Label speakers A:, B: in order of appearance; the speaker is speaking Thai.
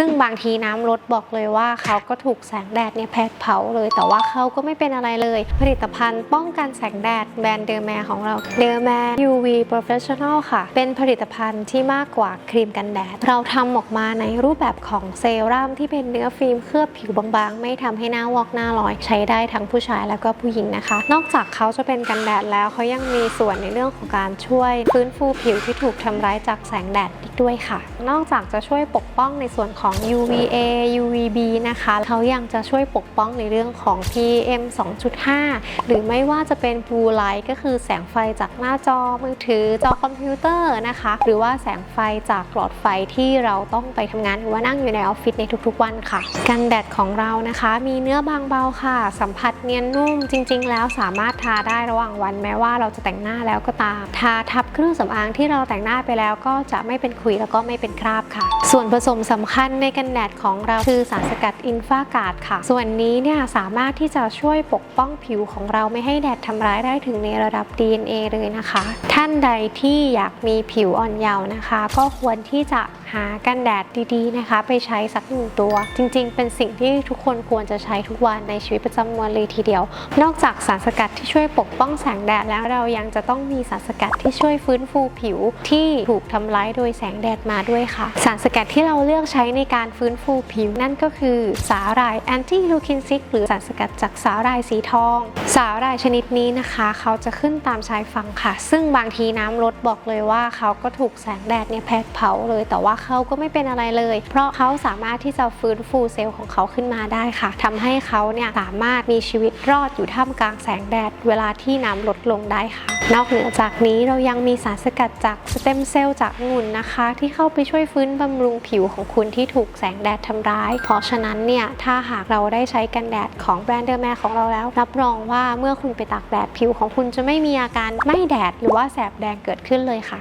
A: ซึ่งบางทีน้ำลดบอกเลยว่าเขาก็ถูกแสงแดดเนี่ยแผดเผาเลย แต่ว่าเขาก็ไม่เป็นอะไรเลย ผลิตภัณฑ์ป้องกันแสงแดดแบรนด์เดอร์แมของเราเดอร์แม UV Professional ค่ะ เป็นผลิตภัณฑ์ที่มากกว่าครีมกันแดด เราทำออกมาในรูปแบบของเซรั่มที่เป็นเนื้อฟิล์มเคลือบผิวบางๆ ไม่ทำให้หน้าวอกหน้าลอย ใช้ได้ทั้งผู้ชายแล้วก็ผู้หญิงนะคะ นอกจากเขาจะเป็นกันแดดแล้วเขายังมีส่วนในเรื่องของการช่วยฟื้นฟูผิวที่ถูกทำร้ายจากแสงแดด ด้วยค่ะ นอกจากจะช่วยปกป้องในส่วนของ UVA UVB นะคะเขายังจะช่วยปกป้องในเรื่องของ PM 2.5 หรือไม่ว่าจะเป็น blue light ก็คือแสงไฟจากหน้าจอมือถือจอคอมพิวเตอร์นะคะ หรือว่าแสงไฟจากหลอดไฟที่เราต้องไปทำงานหรือว่านั่งอยู่ในออฟฟิศในทุกๆวันค่ะ กันแดดของเรานะคะ มีเนื้อบางเบาค่ะ สัมผัสเนียนนุ่มจริง ๆ แล้วสามารถทาได้ระหว่างวันแม้ว่าเราจะแต่งหน้าแล้วก็ตาม ทาทับเครื่องสำอางที่เราแต่งหน้าไปแล้วก็จะไม่เป็นขุยแล้วก็ไม่เป็นคราบค่ะ ส่วนผสมสำคัญในกันแดดของเราคือสารสกัดอินฟากาดค่ะ ส่วนนี้เนี่ยสามารถที่จะช่วยปกป้องผิวของเราไม่ให้แดดทำร้ายได้ถึงในระดับ DNA เลยนะคะ ท่านใดที่อยากมีผิวอ่อนเยาว์นะคะ ก็ควรที่จะหากันแดดดีๆนะคะ ไปใช้สักหนึ่งตัว จริงๆ เป็นสิ่งที่ทุกคนควรจะใช้ทุกวันในชีวิตประจำวันเลยทีเดียว นอกจากสารสกัดที่ช่วยปกป้องแสงแดดแล้วเรายังจะต้องมีสารสกัดที่ช่วยฟื้นฟูผิวที่ถูกทำร้ายโดยแสงแดดมาด้วยค่ะ สารสกัดที่เราเลือกใช้ในการฟื้นฟูผิวนั่นก็คือ สาหร่ายแอนตี้ลูคินซิกหรือสารสกัดจากสาหร่ายสีทอง สาหร่ายชนิดนี้นะคะ เขาจะขึ้นตามชายฝั่งค่ะ ซึ่งบางทีน้ำลดบอกเลยว่าเขาก็ถูกแสงแดดเนี่ยแผดเผาเลย แต่ว่าเขาก็ไม่เป็นอะไรเลย เพราะเขาสามารถที่จะฟื้นฟูเซลล์ของเขาขึ้นมาได้ค่ะทำให้เขาเนี่ยสามารถมีชีวิตรอดอยู่ท่ามกลางแสงแดด เวลาที่น้ำลดลงได้ค่ะ นอกเหนือจากนี้เรายังมีสารสกัดจากสเต็มเซลล์จากองุ่นนะคะ ที่เข้าไปช่วยฟื้นบำรุงผิวของคุณที่ถูกแสงแดดทำร้าย เพราะฉะนั้นเนี่ย ถ้าหากเราได้ใช้กันแดดของแบรนด์เดอร์แมของเราแล้ว รับรองว่าเมื่อคุณไปตากแดดผิวของคุณจะไม่มีอาการไม่แดด หรือว่าแสบแดงเกิดขึ้นเลยค่ะ